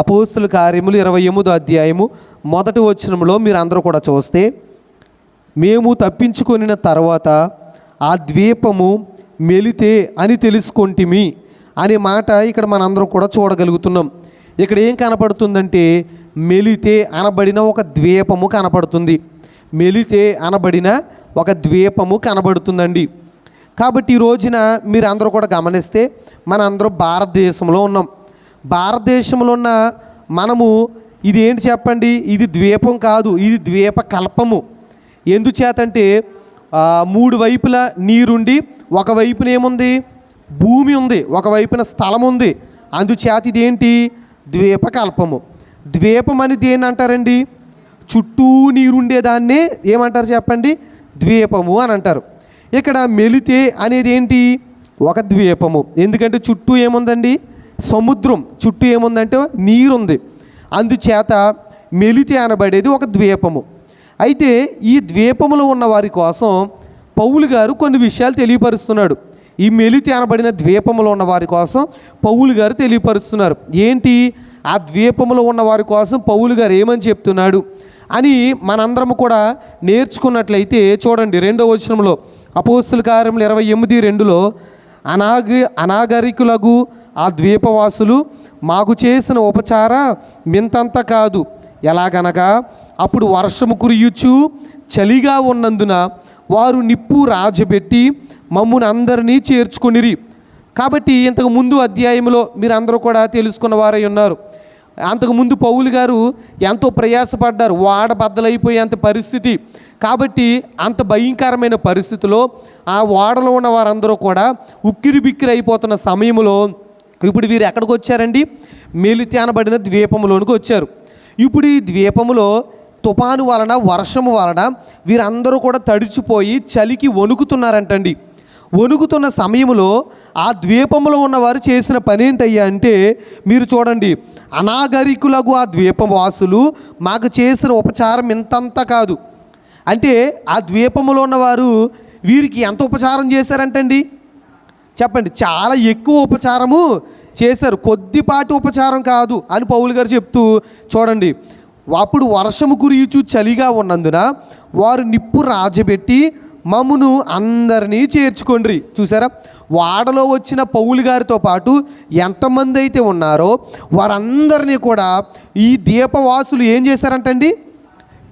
అపోస్తుల కార్యములు ఇరవై ఎనిమిదో అధ్యాయము మొదటి వచనంలో మీరు అందరూ కూడా చూస్తే మేము తప్పించుకొనిన తర్వాత ఆ ద్వీపము మెలితే అని తెలుసుకొంటిమి అనే మాట ఇక్కడ మనందరం కూడా చూడగలుగుతున్నాం. ఇక్కడ ఏం కనపడుతుందంటే మెలితే అనబడిన ఒక ద్వీపము కనపడుతుంది. మెలితే అనబడిన ఒక ద్వీపము కనబడుతుందండి. కాబట్టి ఈ రోజున మీరు అందరూ కూడా గమనిస్తే మన అందరూ భారతదేశంలో ఉన్నాం. భారతదేశంలో ఉన్న మనము ఇది ఏంటి చెప్పండి? ఇది ద్వీపం కాదు ఇది ద్వీప కల్పము. ఎందుచేతంటే మూడు వైపుల నీరుండి ఒకవైపున ఏముంది? భూమి ఉంది ఒక వైపున స్థలం ఉంది. అందుచేత ఇదేంటి? ద్వీపకల్పము ద్వీపం అని దేని అంటారండి? చుట్టూ నీరుండేదాన్నే ఏమంటారు చెప్పండి? ద్వీపము అని అంటారు. ఇక్కడ మెలితే అనేది ఏంటి ఒక ద్వీపము. ఎందుకంటే చుట్టూ ఏముందండి? సముద్రం చుట్టూ ఏముందంటే నీరుంది. అందుచేత మెలితి అనబడేది ఒక ద్వీపము. అయితే ఈ ద్వీపములో ఉన్న వారి కోసం పౌలు గారు కొన్ని విషయాలు తెలియపరుస్తున్నాడు. ఈ మెలితి అనబడిన ద్వీపములో ఉన్న వారి కోసం పౌలు గారు తెలియపరుస్తున్నారు. ఏంటి? ఆ ద్వీపములో ఉన్న వారి కోసం పౌలు గారు ఏమని చెప్తున్నాడు? అని మనందరం కూడా నేర్చుకున్నట్లయితే చూడండి రెండో వచనంలో. అపోస్తుల కార్యములు ఇరవై ఎనిమిది రెండులో అనాగ అనాగరికులకు ఆ ద్వీపవాసులు మాకు చేసిన ఉపచార మింతంత కాదు. ఎలాగనగా అప్పుడు వర్షము కురియుచు చలిగా ఉన్నందున వారు నిప్పు రాజబెట్టి మమ్మును అందరినీ చేర్చుకొనిరి. కాబట్టి ఇంతకు ముందు అధ్యాయంలో మీరు అందరూ కూడా తెలుసుకున్న వారై ఉన్నారు. అంతకుముందు పౌలు గారు ఎంతో ప్రయాసపడ్డారు. వాడ బద్దలైపోయేంత పరిస్థితి. కాబట్టి అంత భయంకరమైన పరిస్థితిలో ఆ ఓడలో ఉన్న వారందరూ కూడా ఉక్కిరి బిక్కిరి అయిపోతున్న సమయంలో ఇప్పుడు వీరు ఎక్కడికి వచ్చారండి? మేలితి ద్వీపంలోనికి వచ్చారు. ఇప్పుడు ఈ ద్వీపములో తుఫాను వలన వర్షము వలన వీరందరూ కూడా తడిచిపోయి చలికి వణుకుతున్నారంటండి. వణుకుతున్న సమయంలో ఆ ద్వీపంలో ఉన్నవారు చేసిన పని ఏంటయ్యా అంటే మీరు చూడండి అనాగరికులకు ఆ ద్వీపవాసులు మాకు చేసిన ఉపచారం ఇంతంత కాదు. అంటే ఆ ద్వీపంలో ఉన్నవారు వీరికి ఎంత ఉపచారం చేశారంటండి? చెప్పండి చాలా ఎక్కువ ఉపచారము చేశారు. కొద్దిపాటి ఉపచారం కాదు అని పౌలు గారు చెప్తూ చూడండి. అప్పుడు వర్షము కురియుచు చలిగా ఉన్నందున వారు నిప్పు రాజబెట్టి మమ్మును అందరినీ చేర్చుకోండి చూసారా? వాడలో వచ్చిన పౌలు గారితో పాటు ఎంతమంది అయితే ఉన్నారో వారందరినీ కూడా ఈ దీపవాసులు ఏం చేశారంటండి?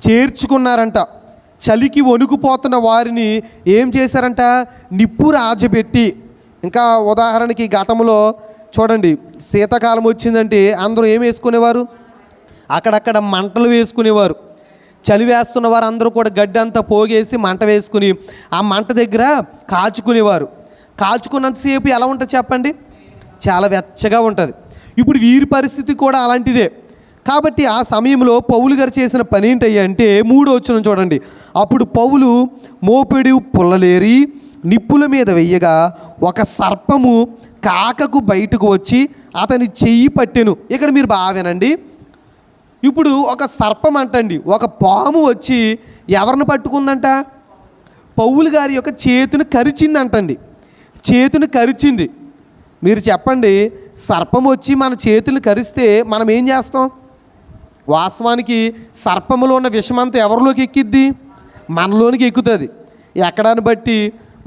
చేర్చుకున్నారంట. చలికి వణుకుపోతున్న వారిని ఏం చేశారంట? నిప్పు రాజబెట్టి ఇంకా ఉదాహరణకి గతంలో చూడండి శీతాకాలం వచ్చిందంటే అందరూ ఏం వేసుకునేవారు? అక్కడక్కడ మంటలు వేసుకునేవారు. చలి వేస్తున్న వారు అందరూ కూడా గడ్డి అంతా పోగేసి మంట వేసుకుని ఆ మంట దగ్గర కాచుకునేవారు. కాచుకున్నంతసేపు ఎలా ఉంటుంది చెప్పండి? చాలా వెచ్చగా ఉంటుంది. ఇప్పుడు వీరి పరిస్థితి కూడా అలాంటిదే. కాబట్టి ఆ సమయంలో పౌలు గారు చేసిన పని ఏంటయ్యా అంటే మూడో వచ్చిన చూడండి. అప్పుడు పౌలు మోపెడి పుల్లలేరి నిప్పుల మీద వెయ్యగా ఒక సర్పము కాకకు బయటకు వచ్చి అతని చెయ్యి పట్టెను. ఇక్కడ మీరు బాగానండి ఇప్పుడు ఒక సర్పం అంటండి. ఒక పాము వచ్చి ఎవరిని పట్టుకుందంట? పౌలు గారి యొక్క చేతును కరిచింది అంటండి చేతును కరిచింది. మీరు చెప్పండి సర్పం వచ్చి మన చేతులు కరిస్తే మనం ఏం చేస్తాం? వాస్తవానికి సర్పములో ఉన్న విషమంతా ఎవరిలోకి ఎక్కిద్ది? మనలోనికి ఎక్కుతుంది. ఎక్కడాన్ని బట్టి?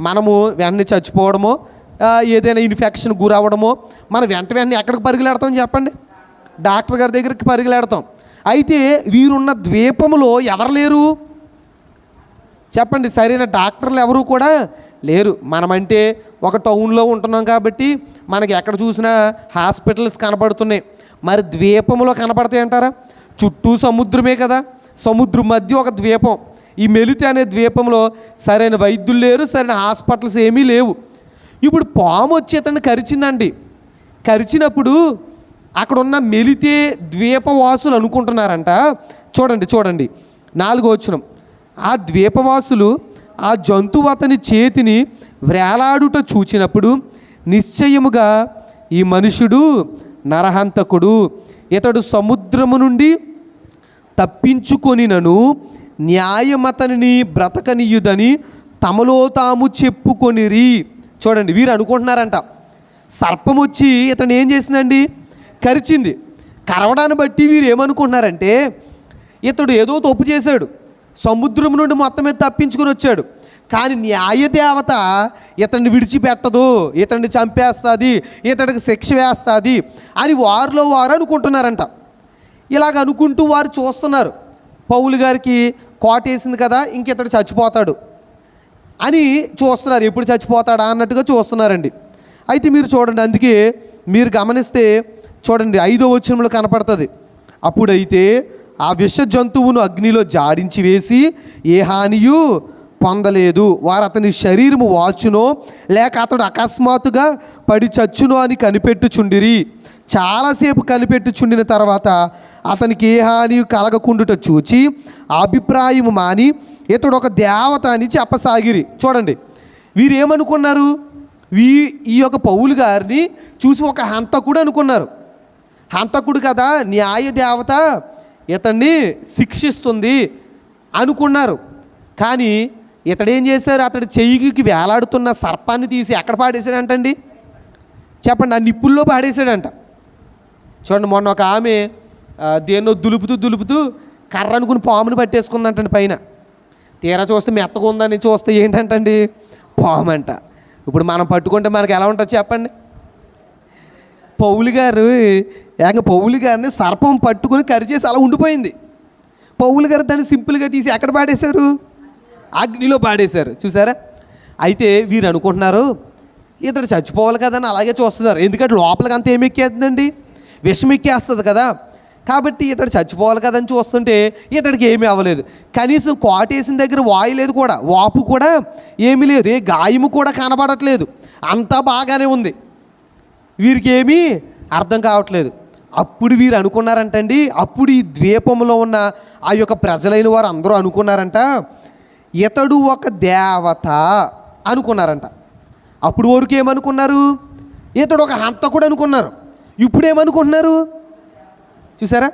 మనము వెంటనే చచ్చిపోవడమో ఏదైనా ఇన్ఫెక్షన్ గురవ్వడమో మనం వెంట వెంటనే ఎక్కడికి పరుగులాడతాం చెప్పండి? డాక్టర్ గారి దగ్గరికి పరుగులాడతాం. అయితే వీరున్న ద్వీపములో ఎవరు లేరు? చెప్పండి సరైన డాక్టర్లు ఎవరు కూడా లేరు. మనమంటే ఒక టౌన్లో ఉంటున్నాం కాబట్టి మనకి ఎక్కడ చూసినా హాస్పిటల్స్ కనపడుతున్నాయి మరి ద్వీపంలో కనపడతాయి అంటారా? చుట్టూ సముద్రమే కదా. సముద్రం మధ్య ఒక ద్వీపం. ఈ మెలితి అనే ద్వీపంలో సరైన వైద్యులు లేరు సరైన హాస్పిటల్స్ ఏమీ లేవు. ఇప్పుడు పాము వచ్చి అతన్ని కరిచిందండి. కరిచినప్పుడు అక్కడ ఉన్న మెలితే ద్వీపవాసులు అనుకుంటున్నారంట. చూడండి చూడండి. నాలుగో వచనం. ఆ ద్వీపవాసులు ఆ జంతువు అతని చేతిని వ్రేలాడుట చూచినప్పుడు నిశ్చయముగా ఈ మనుషుడు నరహంతకుడు. ఇతడు సముద్రము నుండి తప్పించుకొనినను న్యాయమతనిని బ్రతకనియుదని తమలో తాము చెప్పుకొనిరి. చూడండి వీరు అనుకుంటున్నారంట. సర్పం వచ్చి ఇతను ఏం చేసిందండి? కరిచింది. కరవడాన్ని బట్టి వీరు ఏమనుకుంటున్నారంటే ఇతడు ఏదో తప్పు చేశాడు. సముద్రం నుండి మొత్తం మీద తప్పించుకుని వచ్చాడు. కానీ న్యాయదేవత ఇతన్ని విడిచిపెట్టదు. ఇతన్ని చంపేస్తుంది. ఇతడికి శిక్ష వేస్తుంది అని వారిలో వారు అనుకుంటున్నారంట. ఇలాగ అనుకుంటూ వారు చూస్తున్నారు. పౌలు గారికి కోటేసింది కదా ఇంక ఇతడు చచ్చిపోతాడు అని చూస్తున్నారు. ఎప్పుడు చచ్చిపోతాడా అన్నట్టుగా చూస్తున్నారండి. అయితే మీరు చూడండి అందుకే మీరు గమనిస్తే చూడండి ఐదో వచనంలో కనపడుతుంది. అప్పుడైతే ఆ విష జంతువును అగ్నిలో జాడించి వేసి ఏ హానియు పొందలేదు. వారు అతని శరీరము వాచునో లేక అతడు అకస్మాత్తుగా పడి చచ్చునో అని కనిపెట్టుచుండిరి. చాలాసేపు కనిపెట్టుచుండిన తర్వాత అతనికి ఏ హాని కలగకుండుట చూచి అభిప్రాయం మాని ఇతడు ఒక దేవత అని చెప్పసాగిరి. చూడండి. వీరు ఏమనుకున్నారు వీ ఈ యొక్క పౌలు గారిని చూసి ఒక హంతకుడు అనుకున్నారు. హంతకుడు కదా న్యాయ దేవత ఇతన్ని శిక్షిస్తుంది అనుకున్నారు. కానీ ఇతడేం చేశారు? అతడి చెయ్యికి వేలాడుతున్న సర్పాన్ని తీసి ఎక్కడ పాడేశాడంటండి? చెప్పండి ఆ నిప్పుల్లో పాడేశాడంట. చూడండి మొన్న ఒక ఆమె దేన్నో దులుపుతూ దులుపుతూ కర్ర అనుకుని పాముని పట్టేసుకుందంటండి పైన. తీరా చూస్తే మెత్తగా ఉందని చూస్తే ఏంటంటండి? పాము అంట ఇప్పుడు మనం పట్టుకుంటే మనకి ఎలా ఉంటుంది చెప్పండి? పౌలు గారు ఏకంగా పౌలు గారిని సర్పం పట్టుకుని కరిచేసి అలా ఉండిపోయింది. పౌలు గారు దాన్ని సింపుల్గా తీసి ఎక్కడ పాడేశారు? అగ్నిలో పాడేశారు. చూసారా? అయితే వీరు అనుకుంటున్నారు ఇతడు చచ్చిపోవాలి కదని అలాగే చూస్తున్నారు. ఎందుకంటే లోపలికి అంత ఏమి ఎక్కేస్తుందండి? విషం ఎక్కేస్తుంది కదా. కాబట్టి ఇతడు చచ్చిపోవాలి కదని చూస్తుంటే ఇతడికి ఏమీ అవ్వలేదు. కనీసం కోటేసిన దగ్గర వాయలేదు కూడా వాపు కూడా ఏమీ లేదు ఏ గాయము కూడా కనబడట్లేదు. అంతా బాగానే ఉంది. వీరికి ఏమీ అర్థం కావట్లేదు. అప్పుడు వీరు అనుకున్నారంటండి అప్పుడు ఈ ద్వీపంలో ఉన్న ఆ యొక్క ప్రజలైన వారు అందరూ అనుకున్నారంట ఇతడు ఒక దేవత అనుకున్నారంట. అప్పుడు వరకు ఏమనుకున్నారు ఇతడు ఒక హంతకుడు అనుకున్నారు. ఇప్పుడేమనుకుంటున్నారు? చూసారా?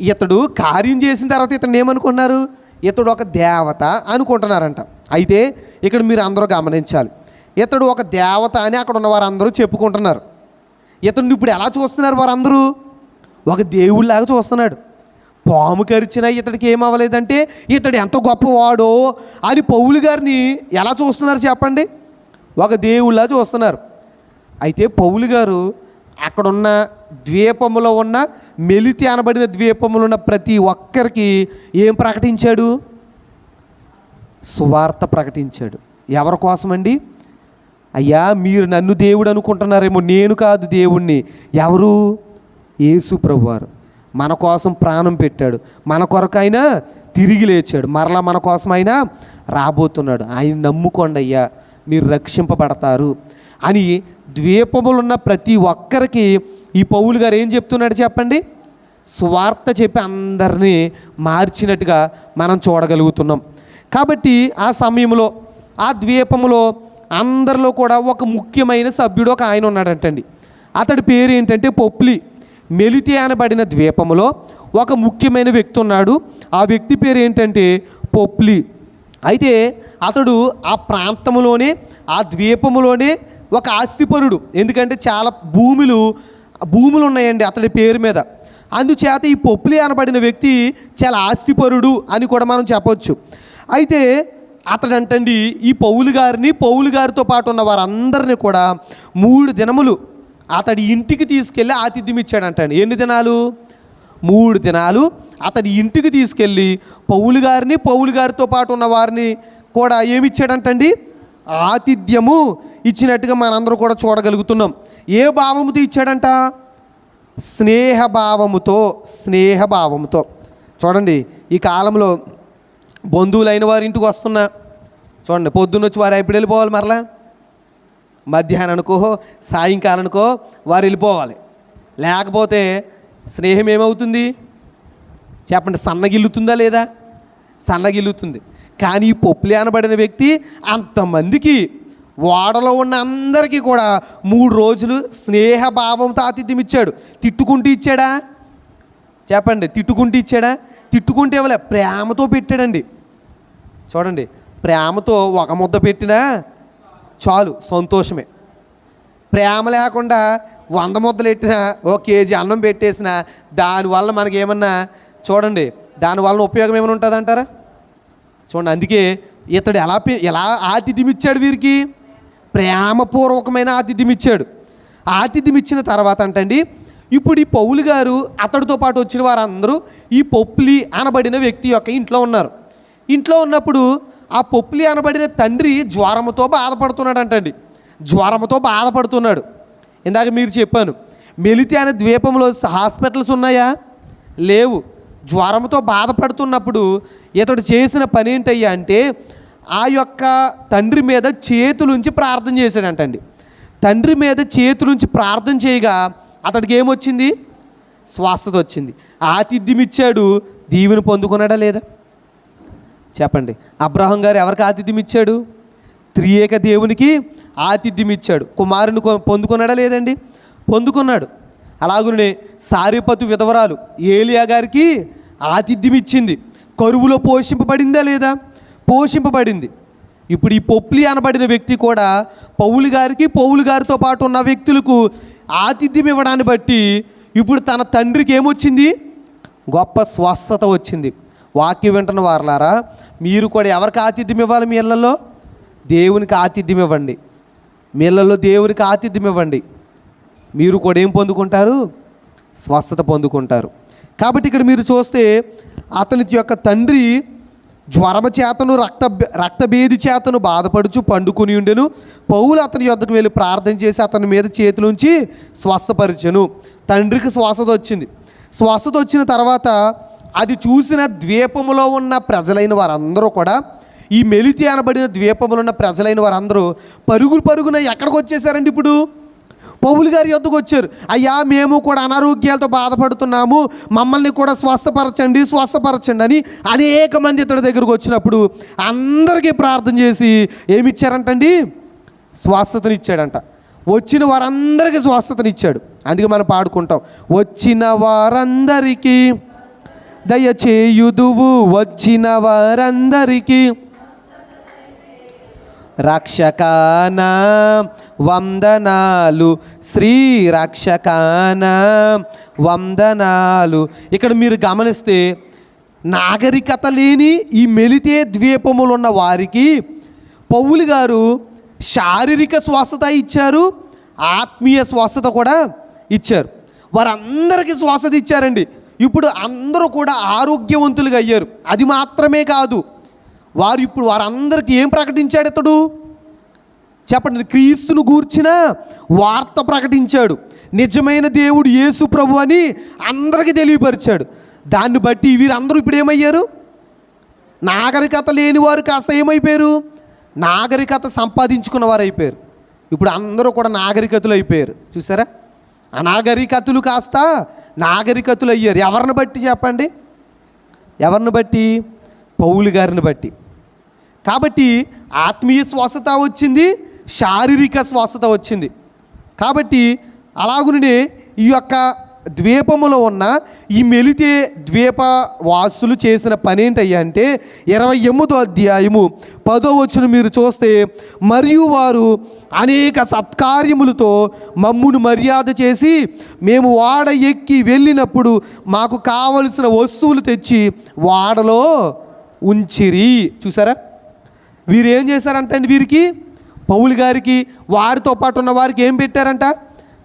ఇతడు కార్యం చేసిన తర్వాత ఇతను ఏమనుకున్నారు ఇతడు ఒక దేవత అనుకుంటున్నారంట. అయితే ఇక్కడ మీరు అందరూ గమనించాలి. ఇతడు ఒక దేవత అని అక్కడ ఉన్న వారందరూ చెప్పుకుంటున్నారు. ఇతను ఇప్పుడు ఎలా చూస్తున్నారు వారందరూ? ఒక దేవుళ్ళలాగా చూస్తున్నాడు. పాము కరిచినా ఇతడికి ఏమవ్వలేదంటే ఇతడు ఎంత గొప్పవాడో అని పౌలు గారిని ఎలా చూస్తున్నారు చెప్పండి? ఒక దేవుళ్ళ చూస్తున్నారు. అయితే పౌలు గారు అక్కడున్న ద్వీపములో ఉన్న మెలితి అనబడిన ద్వీపములో ఉన్న ప్రతి ఒక్కరికి ఏం ప్రకటించాడు? సువార్త ప్రకటించాడు. ఎవరి కోసమండి? అయ్యా మీరు నన్ను దేవుడు అనుకుంటున్నారేమో నేను కాదు దేవుణ్ణి. ఎవరు? యేసు ప్రభువారు. మన కోసం ప్రాణం పెట్టాడు. మన కొరకు తిరిగి లేచాడు. మరలా మన కోసమైనా రాబోతున్నాడు. ఆయన నమ్ముకోండి అయ్యా మీరు రక్షింపబడతారు. అని ద్వీపములు ఉన్న ప్రతి ఒక్కరికి ఈ పౌలు గారు ఏం చెప్తున్నాడు చెప్పండి? స్వార్థ చెప్పి అందరినీ మార్చినట్టుగా మనం చూడగలుగుతున్నాం. కాబట్టి ఆ సమయంలో ఆ ద్వీపములో అందరిలో కూడా ఒక ముఖ్యమైన సభ్యుడు ఒక ఆయన ఉన్నాడంటండి. అతడి పేరు ఏంటంటే పొప్లి. మెలితి అనబడిన ద్వీపములో ఒక ముఖ్యమైన వ్యక్తి ఉన్నాడు. ఆ వ్యక్తి పేరు ఏంటంటే పొప్లి. అయితే అతడు ఆ ప్రాంతంలోనే ఆ ద్వీపములోనే ఒక ఆస్తిపరుడు. ఎందుకంటే చాలా భూములు భూములు ఉన్నాయండి అతడి పేరు మీద. అందుచేత ఈ పొప్పులి అనబడిన వ్యక్తి చాలా ఆస్తిపరుడు అని కూడా మనం చెప్పొచ్చు. అయితే అతడంటండి ఈ పౌలు గారిని పౌలు గారితో పాటు ఉన్న వారందరినీ కూడా మూడు దినములు అతడి ఇంటికి తీసుకెళ్ళి ఆతిథ్యం ఇచ్చాడంటండి. ఎన్ని దినాలు? మూడు దినాలు అతడి ఇంటికి తీసుకెళ్ళి పౌలు గారిని పౌలు గారితో పాటు ఉన్న వారిని కూడా ఏమిచ్చాడంటండి ఆతిథ్యము ఇచ్చినట్టుగా మనందరూ కూడా చూడగలుగుతున్నాం. ఏ భావముతో ఇచ్చాడంట? స్నేహభావముతో స్నేహభావముతో చూడండి ఈ కాలంలో బంధువులైన వారి ఇంటికి వస్తున్నా. చూడండి పొద్దున్నొచ్చి వారు ఎప్పుడు వెళ్ళిపోవాలి మరలా? మధ్యాహ్నానికో సాయంకాలానికో వారు వెళ్ళిపోవాలి. లేకపోతే స్నేహం ఏమవుతుంది? చెప్పండి సన్నగిల్లుతుందా లేదా? సన్నగిల్లుతుంది. కానీ ఈ పొప్పులే అనబడిన వ్యక్తి అంతమందికి ఓడలో ఉన్న అందరికీ కూడా మూడు రోజులు స్నేహభావంతో ఆతిథ్యం ఇచ్చాడు. తిట్టుకుంటూ ఇచ్చాడా? చెప్పండి తిట్టుకుంటూ ఇచ్చాడా? తిట్టుకుంటే ఇవ్వలే ప్రేమతో పెట్టాడండి. చూడండి ప్రేమతో ఒక ముద్ద పెట్టినా చాలు సంతోషమే. ప్రేమ లేకుండా వంద ముద్దలు పెట్టినా ఓ కేజీ అన్నం పెట్టేసినా దానివల్ల మనకి ఏమన్నా చూడండి దానివల్ల ఉపయోగం ఏమైనా ఉంటుందంటారా? చూడండి అందుకే ఇతడు ఎలా పే- ఎలా ఆతిథ్యం ఇచ్చాడు వీరికి? ప్రేమపూర్వకమైన ఆతిథ్యం ఇచ్చాడు ఆతిథ్యం ఇచ్చిన తర్వాత అంటండి ఇప్పుడు ఈ పౌలు గారు అతడితో పాటు వచ్చిన వారందరూ ఈ పొప్లి అనబడిన వ్యక్తి యొక్క ఇంట్లో ఉన్నారు. ఇంట్లో ఉన్నప్పుడు ఆ పొప్లి అనబడిన తండ్రి జ్వరముతో బాధపడుతున్నాడు అంటండి. జ్వరముతో బాధపడుతున్నాడు. ఇందాక మీరు చెప్పాను మెలితి అనే ద్వీపంలో హాస్పిటల్స్ ఉన్నాయా? లేవు. జ్వరంతో బాధపడుతున్నప్పుడు ఇతడు చేసిన పని ఏంటయ్యా అంటే ఆ యొక్క తండ్రి మీద చేతులుంచి ప్రార్థన చేశాడంటండి. తండ్రి మీద చేతులుంచి ప్రార్థన చేయగా అతడికి ఏమొచ్చింది? స్వస్థత వచ్చింది. ఆతిథ్యం ఇచ్చాడు. దీవెని పొందుకున్నాడా లేదా? చెప్పండి. అబ్రహం గారు ఎవరికి ఆతిథ్యం ఇచ్చాడు? త్రియేక దేవునికి ఆతిథ్యం ఇచ్చాడు. కుమారుని పొందుకున్నాడా లేదండి? పొందుకున్నాడు. అలాగనే సారిపతు విధవరాలు ఏలియా గారికి ఆతిథ్యం ఇచ్చింది. కరువులో పోషింపబడిందా లేదా? పోషింపబడింది. ఇప్పుడు ఈ పొప్లి అనబడిన వ్యక్తి కూడా పౌలు గారికి పౌలు గారితో పాటు ఉన్న వ్యక్తులకు ఆతిథ్యం ఇవ్వడాన్ని బట్టి ఇప్పుడు తన తండ్రికి ఏమొచ్చింది? గొప్ప స్వస్థత వచ్చింది. వాక్యం వింటున్న వారలారా మీరు కూడా ఎవరికి ఆతిథ్యం ఇవ్వాలి మీ ఇళ్ళల్లో? దేవునికి ఆతిథ్యం ఇవ్వండి. మీ ఇళ్ళలో దేవునికి ఆతిథ్యం ఇవ్వండి. మీరు కూడా ఏం పొందుకుంటారు? స్వస్థత పొందుకుంటారు. కాబట్టి ఇక్కడ మీరు చూస్తే అతని యొక్క తండ్రి జ్వరము చేతను రక్త రక్తభేది చేతను బాధపడుచు పండుకొని ఉండెను. పౌలు అతని యొద్దకు వెళ్ళి ప్రార్థన చేసి అతని మీద చేతులుంచి స్వస్థపరిచెను. తండ్రికి స్వస్థత వచ్చింది. స్వస్థత వచ్చిన తర్వాత అది చూసిన ద్వీపములో ఉన్న ప్రజలైన వారందరూ కూడా ఈ మెలితి అనబడిన ద్వీపములో ఉన్న ప్రజలైన వారందరూ పరుగులు పరుగున ఎక్కడికి వచ్చేసారండి ఇప్పుడు? పౌలు గారి యొద్దకు వచ్చారు. అయ్యా మేము కూడా అనారోగ్యాలతో బాధపడుతున్నాము. మమ్మల్ని కూడా స్వస్థపరచండి స్వస్థపరచండి అని అనేక మంది ఇతడి దగ్గరకు వచ్చినప్పుడు అందరికీ ప్రార్థన చేసి ఏమిచ్చారంటండి? స్వస్థతనిచ్చాడంట. వచ్చిన వారందరికీ స్వస్థతనిచ్చాడు. అందుకే మనం పాడుకుంటాం. వచ్చిన వారందరికీ దయచేయుదువు వచ్చిన వారందరికీ రక్షకానా వందనాలు శ్రీ రక్షకాన. వందనాలు. ఇక్కడ మీరు గమనిస్తే నాగరికత లేని ఈ మెలితే ద్వీపములు ఉన్న వారికి పౌలు గారు శారీరక స్వస్థత ఇచ్చారు ఆత్మీయ స్వస్థత కూడా ఇచ్చారు. వారందరికీ స్వస్థత ఇచ్చారండి. ఇప్పుడు అందరూ కూడా ఆరోగ్యవంతులుగా అయ్యారు. అది మాత్రమే కాదు. వారు ఇప్పుడు వారందరికీ ఏం ప్రకటించాడు ఇతడు? చెప్పండి క్రీస్తును గూర్చిన వార్త ప్రకటించాడు. నిజమైన దేవుడు యేసు ప్రభు అని అందరికీ తెలియపరిచాడు. దాన్ని బట్టి వీరందరూ ఇప్పుడు ఏమయ్యారు? నాగరికత లేని వారు కాస్త ఏమైపోయారు? నాగరికత సంపాదించుకున్న వారు అయిపోయారు. ఇప్పుడు అందరూ కూడా నాగరికతలు అయిపోయారు. చూసారా? అనాగరికతలు కాస్త నాగరికతలు అయ్యారు. ఎవరిని బట్టి చెప్పండి? ఎవరిని బట్టి? పౌలు గారిని బట్టి. కాబట్టి ఆత్మీయ స్వస్థత వచ్చింది. శారీరక స్వస్థత వచ్చింది. కాబట్టి అలాగునే ఈ యొక్క ద్వీపములో ఉన్న ఈ మెలితే ద్వీప వాసులు చేసిన పని ఏంటయ్యా అంటే ఇరవై ఎనిమిదో అధ్యాయము పదో వచ్చిన మీరు చూస్తే మరియు వారు అనేక సత్కార్యములతో మమ్మును మర్యాద చేసి మేము వాడ ఎక్కి వెళ్ళినప్పుడు మాకు కావలసిన వస్తువులు తెచ్చి వాడలో ఉంచిరి. చూసారా? వీరేం ఏం చేశారంట అండి వీరికి? పౌలు గారికి వారితో పాటు ఉన్న వారికి ఏం పెట్టారంట?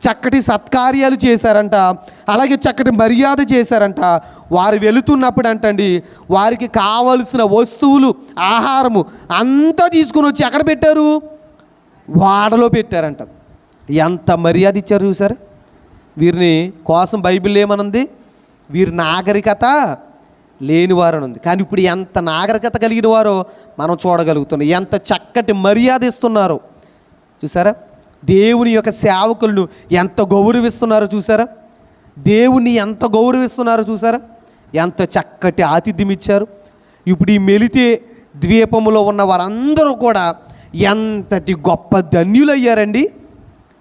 చక్కటి సత్కార్యాలు చేశారంట. అలాగే చక్కటి మర్యాద చేశారంట. వారు వెళుతున్నప్పుడు అంటండి వారికి కావలసిన వస్తువులు ఆహారము అంతా తీసుకుని వచ్చి ఎక్కడ పెట్టారు? వాడలో పెట్టారంట. ఎంత మర్యాద ఇచ్చారు చూసారా? వీరిని కోసం బైబిల్ ఏమనుంది? వీరి నాగరికత లేనివారు ఉంది కానీ ఇప్పుడు ఎంత నాగరికత కలిగిన వారో మనం చూడగలుగుతున్నాం. ఎంత చక్కటి మర్యాద ఇస్తున్నారో. చూసారా? దేవుని యొక్క సేవకులను ఎంత గౌరవిస్తున్నారో చూసారా? దేవుని ఎంత గౌరవిస్తున్నారో చూసారా? ఎంత చక్కటి ఆతిథ్యం ఇచ్చారు. ఇప్పుడు ఈ మెలితే ద్వీపములో ఉన్న వారందరూ కూడా ఎంతటి గొప్ప ధన్యులయ్యారండి?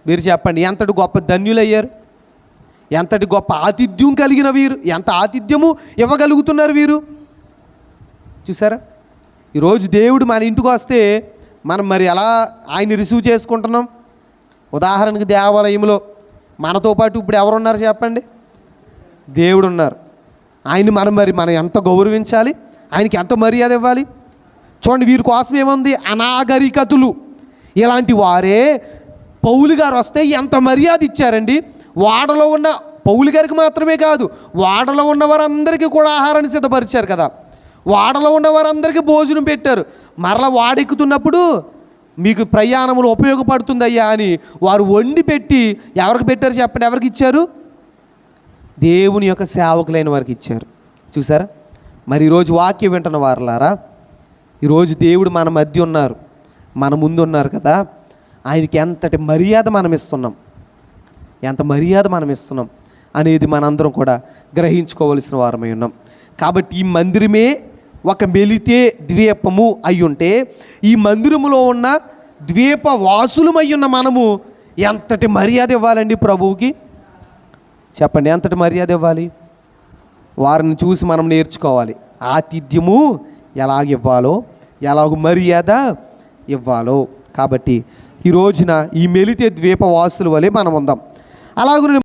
మీరు చెప్పండి ఎంతటి గొప్ప ధన్యులయ్యారు? ఎంతటి గొప్ప ఆతిథ్యం కలిగిన వీరు? ఎంత ఆతిథ్యము ఇవ్వగలుగుతున్నారు వీరు? చూసారా? ఈరోజు దేవుడు మన ఇంటికి వస్తే మనం మరి ఎలా ఆయన రిసీవ్ చేసుకుంటున్నాం? ఉదాహరణకి దేవాలయంలో మనతో పాటు ఇప్పుడు ఎవరున్నారు చెప్పండి? దేవుడు ఉన్నారు ఆయన మనం మరి మనం ఎంత గౌరవించాలి? ఆయనకి ఎంత మర్యాద ఇవ్వాలి? చూడండి వీరి కోసం ఏముంది? అనాగరికతులు. ఇలాంటి వారే పౌలు గారు వస్తే ఎంత మర్యాద ఇచ్చారండి? వాడలో ఉన్న పౌలు గారికి మాత్రమే కాదు వాడలో ఉన్న వారందరికీ కూడా ఆహారాన్ని సిద్ధపరిచారు కదా. వాడలో ఉన్న వారందరికీ భోజనం పెట్టారు. మరలా వాడెక్కుతున్నప్పుడు మీకు ప్రయాణములు ఉపయోగపడుతుందయ్యా అని వారు వండి పెట్టి ఎవరికి పెట్టారు చెప్పండి ఎవరికి ఇచ్చారు? దేవుని యొక్క సేవకులైన వారికి ఇచ్చారు. చూసారా? మరి ఈరోజు వాక్యం వింటున్న వారులారా ఈరోజు దేవుడు మన మధ్య ఉన్నారు. మన ముందు ఉన్నారు కదా. ఆయనకి ఎంతటి మర్యాద మనం ఇస్తున్నాం. ఎంత మర్యాద మనం ఇస్తున్నాం అనేది మనందరం కూడా గ్రహించుకోవలసిన వారమై ఉన్నాం. కాబట్టి ఈ మందిరమే ఒక మెలితే ద్వీపము అయి ఉంటే ఈ మందిరములో ఉన్న ద్వీప వాసులమై ఉన్న మనము ఎంతటి మర్యాద ఇవ్వాలండి ప్రభువుకి? చెప్పండి ఎంతటి మర్యాద ఇవ్వాలి? వారిని చూసి మనం నేర్చుకోవాలి. ఆతిథ్యము ఎలాగ ఇవ్వాలో ఎలాగ మర్యాద ఇవ్వాలో. కాబట్టి ఈ రోజున ఈ మెలితే ద్వీపవాసుల వలె మనం ఉందాం. అలాగే